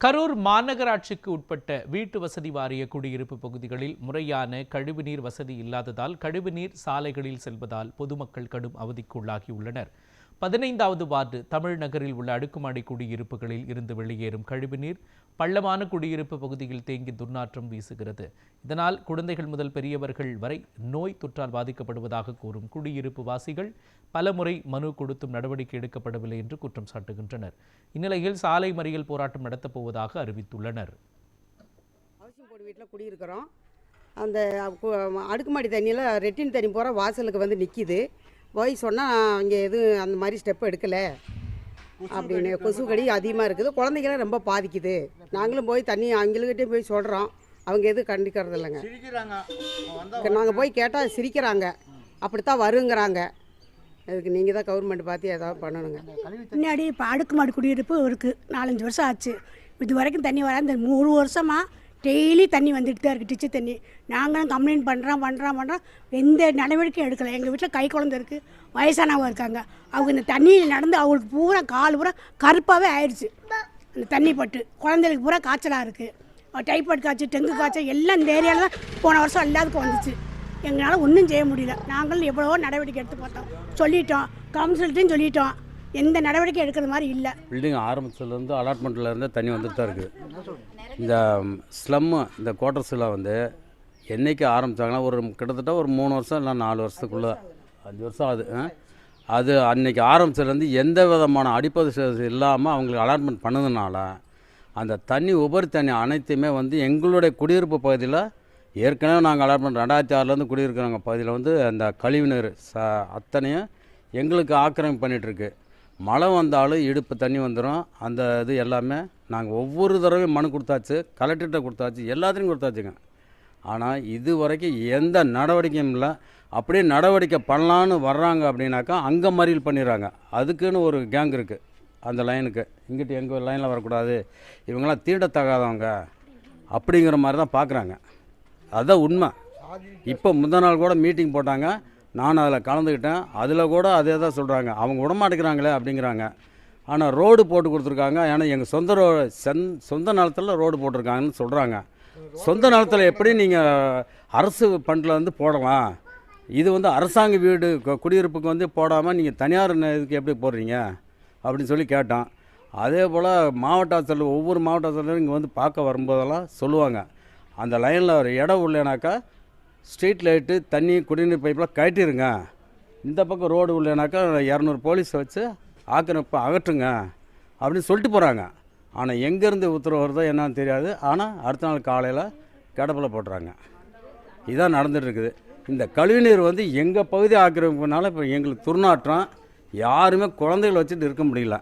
கரூர் மாநகராட்சிக்கு உட்பட்ட வீட்டு வசதி வாரிய குடியிருப்பு பகுதிகளில் முறையான கழிவுநீர் வசதி இல்லாததால் கழிவுநீர் சாலைகளில் செல்வதால் பொதுமக்கள் கடும் அவதிக்குள்ளாகியுள்ளனர். பதினைந்தாவது வார்டு தமிழ் நகரில் உள்ள அடுக்குமாடி குடியிருப்புகளில் இருந்து வெளியேறும் கழிவுநீர் பள்ளமான குடியிருப்பு பகுதியில் தேங்கி துர்நாற்றம் வீசுகிறது. இதனால் குழந்தைகள் முதல் பெரியவர்கள் வரை நோய் தொற்றால் பாதிக்கப்படுவதாக கூறும் குடியிருப்பு வாசிகள் பலமுறை மனு கொடுத்தும் நடவடிக்கை எடுக்கப்படவில்லை என்று குற்றம் சாட்டுகின்றனர். இந்நிலையில் சாலை மறியல் போராட்டம் நடத்தப் போவதாக அறிவித்துள்ளனர். வீட்டில் குடியிருக்கிறோம். அந்த அடுக்குமாடி தண்ணியில் ரெட்டின் தண்ணி போகிற வாசலுக்கு வந்து நிற்கிது. போய் சொன்னால் இங்கே எதுவும் அந்த மாதிரி ஸ்டெப் எடுக்கலை. அப்படின்னு கொசு கடி அதிகமாக இருக்குது. குழந்தைங்களாம் ரொம்ப பாதிக்குது. நாங்களும் போய் தண்ணி அவங்கள்கிட்டயும் போய் சொல்கிறோம் அவங்க எதுவும் கண்டிக்கிறது இல்லைங்க. நாங்கள் போய் கேட்டால் சிரிக்கிறாங்க. அப்படித்தான் வருங்கிறாங்க. அதுக்கு நீங்கள் தான் கவர்மெண்ட் பார்த்து ஏதாவது பண்ணணுங்க. முன்னாடி இப்போ அடுக்குமாடி குடியிருப்பு இருக்குது நாலஞ்சு வருஷம் ஆச்சு. இது வரைக்கும் தண்ணி வர இந்த மூணு வருஷமாக டெய்லி தண்ணி வந்துட்டு தான் இருக்குது டிச்சு தண்ணி. நாங்களும் கம்ப்ளைண்ட் பண்ணுறோம் பண்ணுறோம் பண்ணுறோம் எந்த நடவடிக்கையும் எடுக்கலை. எங்கள் வீட்டில் கை குழந்தை இருக்குது வயசானவங்க இருக்காங்க. அவங்க இந்த தண்ணியில் நடந்து அவங்களுக்கு பூரா கால் பூரா கருப்பாகவே ஆயிடுச்சு. அந்த தண்ணி பட்டு குழந்தைகளுக்கு பூரா காய்ச்சலாக இருக்குது டைஃபாய்டு காய்ச்சல் டெங்கு காய்ச்சல் எல்லாம் இந்த ஏரியாவில் தான் போன வருஷம் எல்லாத்துக்கும் வந்துச்சு. எங்களால் ஒன்றும் செய்ய முடியல. நாங்களும் எவ்வளவோ நடவடிக்கை எடுத்து பார்த்தோம். சொல்லிட்டோம். கவுன்சில்ட்டையும் சொல்லிட்டோம். எந்த நடவடிக்கை எடுக்கிற மாதிரி இல்லை. பில்டிங் ஆரம்பிச்சதுலேருந்து அலாட்மெண்ட்லேருந்து தண்ணி வந்துட்டு தான் இருக்குது இந்த ஸ்லம்மு இந்த குவார்டர்ஸ்லாம் வந்து என்னைக்கு ஆரம்பித்தாங்கன்னா ஒரு கிட்டத்தட்ட ஒரு மூணு வருஷம் இல்லை நாலு வருஷத்துக்குள்ளே அஞ்சு வருஷம் ஆகுது அது அன்னைக்கு ஆரம்பிச்சதுலேருந்து எந்த விதமான அடிப்பது இல்லாமல் அவங்களுக்கு அலாட்மெண்ட் பண்ணதுனால அந்த தண்ணி உபரி தண்ணி அனைத்துமே வந்து எங்களுடைய குடியிருப்பு பகுதியில் ஏற்கனவே நாங்கள் அலாட்மெண்ட் ரெண்டாயிரத்தி ஆறுலேருந்து குடியிருக்கிறவங்க பகுதியில் வந்து அந்த கழிவுநீர் ச அத்தனையும் எங்களுக்கு ஆக்கிரமிப்பு பண்ணிகிட்ருக்கு மழை வந்தாலும் இடுப்பு தண்ணி வந்துடும் அந்த இது எல்லாமே நாங்கள் ஒவ்வொரு தடவையும் மனு கொடுத்தாச்சு கலெக்டர்கிட்ட கொடுத்தாச்சு எல்லாத்துலேயும் கொடுத்தாச்சுங்க. ஆனால் இது வரைக்கும் எந்த நடவடிக்கையும் இல்லை. அப்படியே நடவடிக்கை பண்ணலான்னு வர்றாங்க அப்படின்னாக்கா அங்கே மறியல் பண்ணிடுறாங்க. அதுக்குன்னு ஒரு கேங் இருக்குது அந்த லைனுக்கு இங்கிட்டு எங்கள் லைனில் வரக்கூடாது. இவங்களாம் தீண்டத்தகாதவங்க. அப்படிங்கிற மாதிரி தான் பார்க்குறாங்க அதுதான் உண்மை. இப்போ முந்தா நாள் கூட மீட்டிங் போட்டாங்க. நான் அதில் கலந்துக்கிட்டேன். அதில் கூட அதே தான் சொல்கிறாங்க அவங்க விடமாட்டேங்கிறாங்களே அப்படிங்கிறாங்க. ஆனால் ரோடு போட்டு கொடுத்துருக்காங்க. ஏன்னா எங்கள் சொந்த ரோ சென் சொந்த நிலத்தில் ரோடு போட்டிருக்காங்கன்னு சொல்கிறாங்க சொந்த நிலத்தில் எப்படி நீங்கள் அரசு ஃபண்டில் வந்து போடலாம்? இது வந்து அரசாங்க வீடு குடியிருப்புக்கு வந்து போடாமல் நீங்கள் தனியார் இதுக்கு எப்படி போடுறீங்க? அப்படின்னு சொல்லி கேட்டோம் அதே போல் மாவட்ட ஆட்சியர் ஒவ்வொரு மாவட்ட ஆட்சியரும் இங்கே வந்து பார்க்க வரும்போதெல்லாம் சொல்லுவாங்க. அந்த லைனில் ஒரு இடம் உள்ளேனாக்கா ஸ்ட்ரீட் லைட்டு தண்ணி குடிநீர் பைப்பெலாம் கட்டிருங்க இந்த பக்கம் ரோடு உள்ளேனாக்கா இரநூறு போலீஸ் வச்சு ஆக்கிரமிப்பு அகற்றுங்க அப்படின்னு சொல்லிட்டு போகிறாங்க ஆனால் எங்கேருந்து உத்தரவு வருதோ என்னன்னு தெரியாது. ஆனால் அடுத்த நாள் காலையில் கிடப்பில் போட்டுறாங்க இதான் நடந்துகிட்ருக்குது இருக்குது. இந்த கழிவுநீர் வந்து எங்கள் பகுதி ஆக்கிரமிப்புனால இப்போ எங்களுக்கு துர்நாற்றம் யாருமே குழந்தைகளை வச்சுட்டு இருக்க முடியல.